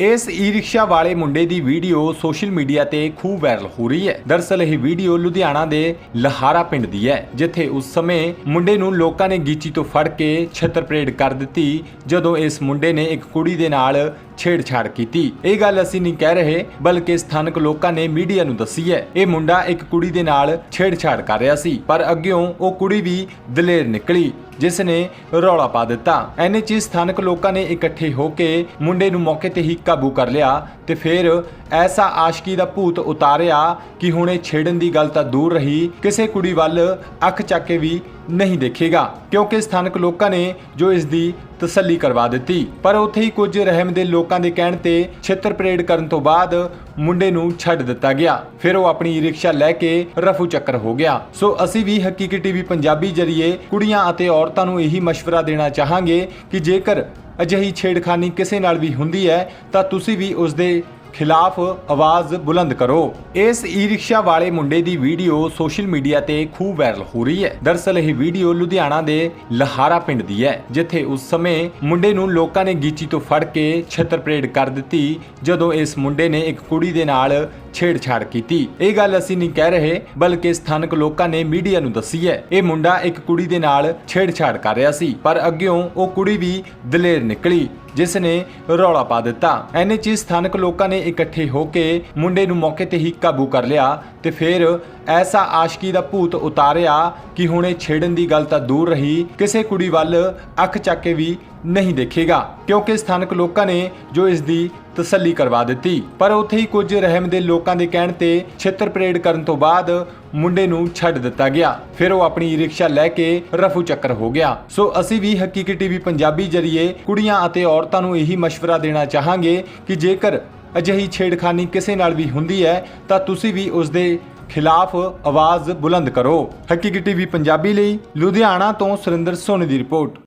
ਇਸ ਈ-ਰਿਕਸ਼ਾ ਵਾਲੇ ਮੁੰਡੇ ਦੀ ਵੀਡੀਓ ਸੋਸ਼ਲ ਮੀਡੀਆ ਤੇ ਖੂਬ ਵਾਇਰਲ ਹੋ ਰਹੀ ਹੈ। ਦਰਸਲ ਇਹ ਵੀਡੀਓ ਲੁਧਿਆਣਾ ਦੇ ਲਹਾਰਾ ਪਿੰਡ ਦੀ ਹੈ, ਜਿੱਥੇ ਉਸ ਸਮੇਂ ਮੁੰਡੇ ਨੂੰ ਲੋਕਾਂ ਨੇ ਗੀਚੀ ਤੋਂ ਫੜ ਕੇ ਛੱਤਰ ਪਰੇਡ ਕਰ ਦਿੱਤੀ, ਜਦੋਂ ਇਸ ਮੁੰਡੇ ਨੇ ਇੱਕ ਕੁੜੀ ਦੇ ਨਾਲ ਛੇੜਛਾੜ ਕੀਤੀ। ਇਹ ਗੱਲ ਅਸੀਂ ਨਹੀਂ ਕਹਿ ਰਹੇ, ਬਲਕਿ ਸਥਾਨਕ ਲੋਕਾਂ ਨੇ ਮੀਡੀਆ ਨੂੰ ਦੱਸੀ ਹੈ। ਇਹ ਮੁੰਡਾ ਇੱਕ ਕੁੜੀ ਦੇ ਨਾਲ ਛੇੜਛਾੜ ਕਰ ਰਿਹਾ ਸੀ, ਪਰ ਅੱਗਿਓਂ ਉਹ ਕੁੜੀ ਵੀ ਦਲੇਰ ਨਿਕਲੀ, ਜਿਸ ਨੇ ਰੌਲਾ ਪਾ ਦਿੱਤਾ। ਐਨੇ ਚ ਸਥਾਨਕ ਲੋਕਾਂ ਨੇ ਇਕੱਠੇ ਹੋ ਕੇ ਮੁੰਡੇ ਨੂੰ ਮੌਕੇ ਤੇ ਹੀ ਕਾਬੂ ਕਰ ਲਿਆ ਤੇ ਫਿਰ ਐਸਾ ਆਸ਼ਕੀ ਦਾ ਭੂਤ ਉਤਾਰਿਆ ਕਿ ਹੁਣ ਇਹ ਛੇੜਨ ਦੀ ਗੱਲ ਤਾਂ ਦੂਰ ਰਹੀ, ਕਿਸੇ ਕੁੜੀ ਵੱਲ ਅੱਖ ਚੱਕ ਕੇ ਵੀ ਨਹੀਂ ਦੇਖੇਗਾ, ਕਿਉਂਕਿ ਸਥਾਨਕ ਲੋਕਾਂ ਨੇ ਜੋ ਇਸ ਦੀ ਤਸੱਲੀ ਕਰਵਾ ਦਿੱਤੀ। ਪਰ ਉੱਥੇ ਹੀ ਕੁਝ ਰਹਿਮ ਦੇ ਲੋਕਾਂ ਦੇ ਕਹਿਣ ਤੇ ਛੇਤਰ ਪਰੇਡ ਕਰਨ ਤੋਂ ਬਾਅਦ ਮੁੰਡੇ ਨੂੰ ਛੱਡ ਦਿੱਤਾ ਗਿਆ। ਫਿਰ ਉਹ ਆਪਣੀ ਰਿਕਸ਼ਾ ਲੈ ਕੇ ਰਫੂ ਚੱਕਰ ਹੋ ਗਿਆ। ਸੋ ਅਸੀਂ ਵੀ ਹਕੀਕੀ ਟੀਵੀ ਪੰਜਾਬੀ ਜਰੀਏ ਕੁੜੀਆਂ ਅਤੇ ਔਰਤਾਂ ਨੂੰ ਇਹੀ مشਵਰਾ ਦੇਣਾ ਚਾਹਾਂਗੇ ਕਿ ਜੇਕਰ ਅਜਿਹੀ ਛੇੜਖਾਨੀ ਕਿਸੇ ਨਾਲ ਵੀ ਹੁੰਦੀ ਹੈ, ਤਾਂ ਤੁਸੀਂ ਵੀ ਉਸ ਦੇ ਖਿਲਾਫ ਆਵਾਜ਼ ਬੁਲੰਦ ਕਰੋ। ਇਸ ਈ-ਰਿਕਸ਼ਾ ਵਾਲੇ ਮੁੰਡੇ ਦੀ ਵੀਡੀਓ ਸੋਸ਼ਲ ਮੀਡੀਆ ਤੇ ਖੂਬ ਵਾਇਰਲ ਹੋ ਰਹੀ ਹੈ। ਦਰਸਲ ਇਹ ਵੀਡੀਓ ਲੁਧਿਆਣਾ ਦੇ ਲਹਾਰਾ ਪਿੰਡ ਦੀ ਹੈ, ਜਿੱਥੇ ਉਸ ਸਮੇਂ ਮੁੰਡੇ ਨੂੰ ਲੋਕਾਂ ਨੇ ਗੀਚੀ ਤੋਂ ਫੜ ਕੇ ਛੱਤਰ ਪਰੇਡ ਕਰ ਦਿੱਤੀ, ਜਦੋਂ ਇਸ ਮੁੰਡੇ ਨੇ ਇੱਕ ਕੁੜੀ ਦੇ ਨਾਲ ਛੇੜਛਾੜ ਕੀਤੀ। ਇਹ ਗੱਲ ਅਸੀਂ ਨਹੀਂ ਕਹਿ ਰਹੇ, ਬਲਕਿ ਸਥਾਨਕ ਲੋਕਾਂ ਨੇ ਮੀਡੀਆ ਨੂੰ ਦੱਸੀ ਹੈ। ਇਹ ਮੁੰਡਾ ਇੱਕ ਕੁੜੀ ਦੇ ਨਾਲ ਛੇੜਛਾੜ ਕਰ ਰਿਹਾ ਸੀ, ਪਰ ਅੱਗਿਓਂ ਉਹ ਕੁੜੀ ਵੀ ਦਲੇਰ ਨਿਕਲੀ, ਜਿਸ ਨੇ ਰੌਲਾ ਪਾ ਦਿੱਤਾ। ਐਨੇ ਚੀਜ਼ ਸਥਾਨਕ ਲੋਕਾਂ ਨੇ ਇਕੱਠੇ ਹੋ ਕੇ ਮੁੰਡੇ ਨੂੰ ਮੌਕੇ ਤੇ ਹੀ ਕਾਬੂ ਕਰ ਲਿਆ। ਤੇ ਫਿਰ ਐਸਾ ਆਸ਼ਕੀ ਦਾ ਭੂਤ ਉਤਾਰਿਆ ਕਿ ਹੁਣ ਛੇੜਨ ਦੀ ਗੱਲ ਤਾਂ ਦੂਰ ਰਹੀ, ਕਿਸੇ ਕੁੜੀ ਵੱਲ ਅੱਖ ਚੱਕ ਕੇ ਵੀ ਨਹੀਂ ਦੇਖੇਗਾ, ਕਿਉਂਕਿ ਸਥਾਨਕ ਲੋਕਾਂ ਨੇ ਜੋ ਇਸ ਦੀ ਤਸੱਲੀ ਕਰਵਾ ਦਿੱਤੀ। ਪਰ ਉੱਥੇ ਹੀ ਕੁਝ ਰਹਿਮ ਦੇ ਲੋਕਾਂ ਦੇ ਕਹਿਣ ਤੇ ਛੇਤਰ ਪਰੇਡ ਕਰਨ ਤੋਂ ਬਾਅਦ ਮੁੰਡੇ ਨੂੰ ਛੱਡ ਦਿੱਤਾ ਗਿਆ। ਫਿਰ ਉਹ ਆਪਣੀ ਰਿਕਸ਼ਾ ਲੈ ਕੇ ਰਫੂ ਚੱਕਰ ਹੋ ਗਿਆ। ਸੋ ਅਸੀਂ ਵੀ ਹਕੀਕੀ ਟੀਵੀ ਪੰਜਾਬੀ ਜਰੀਏ ਕੁੜੀਆਂ ਅਤੇ ਔਰਤਾਂ ਨੂੰ ਇਹੀ مشਵਰਾ ਦੇਣਾ ਚਾਹਾਂਗੇ ਕਿ ਜੇਕਰ ਅਜਿਹੀ ਛੇੜਖਾਨੀ ਕਿਸੇ ਨਾਲ ਵੀ ਹੁੰਦੀ ਹੈ, ਤਾਂ ਤੁਸੀਂ ਵੀ ਉਸ ਦੇ ਖਿਲਾਫ ਆਵਾਜ਼ ਬੁਲੰਦ ਕਰੋ। ਹਕੀਕੀ ਟੀਵੀ ਪੰਜਾਬੀ ਲਈ ਲੁਧਿਆਣਾ ਤੋਂ ਸੁਰਿੰਦਰ ਸੋਨੀ ਦੀ ਰਿਪੋਰਟ।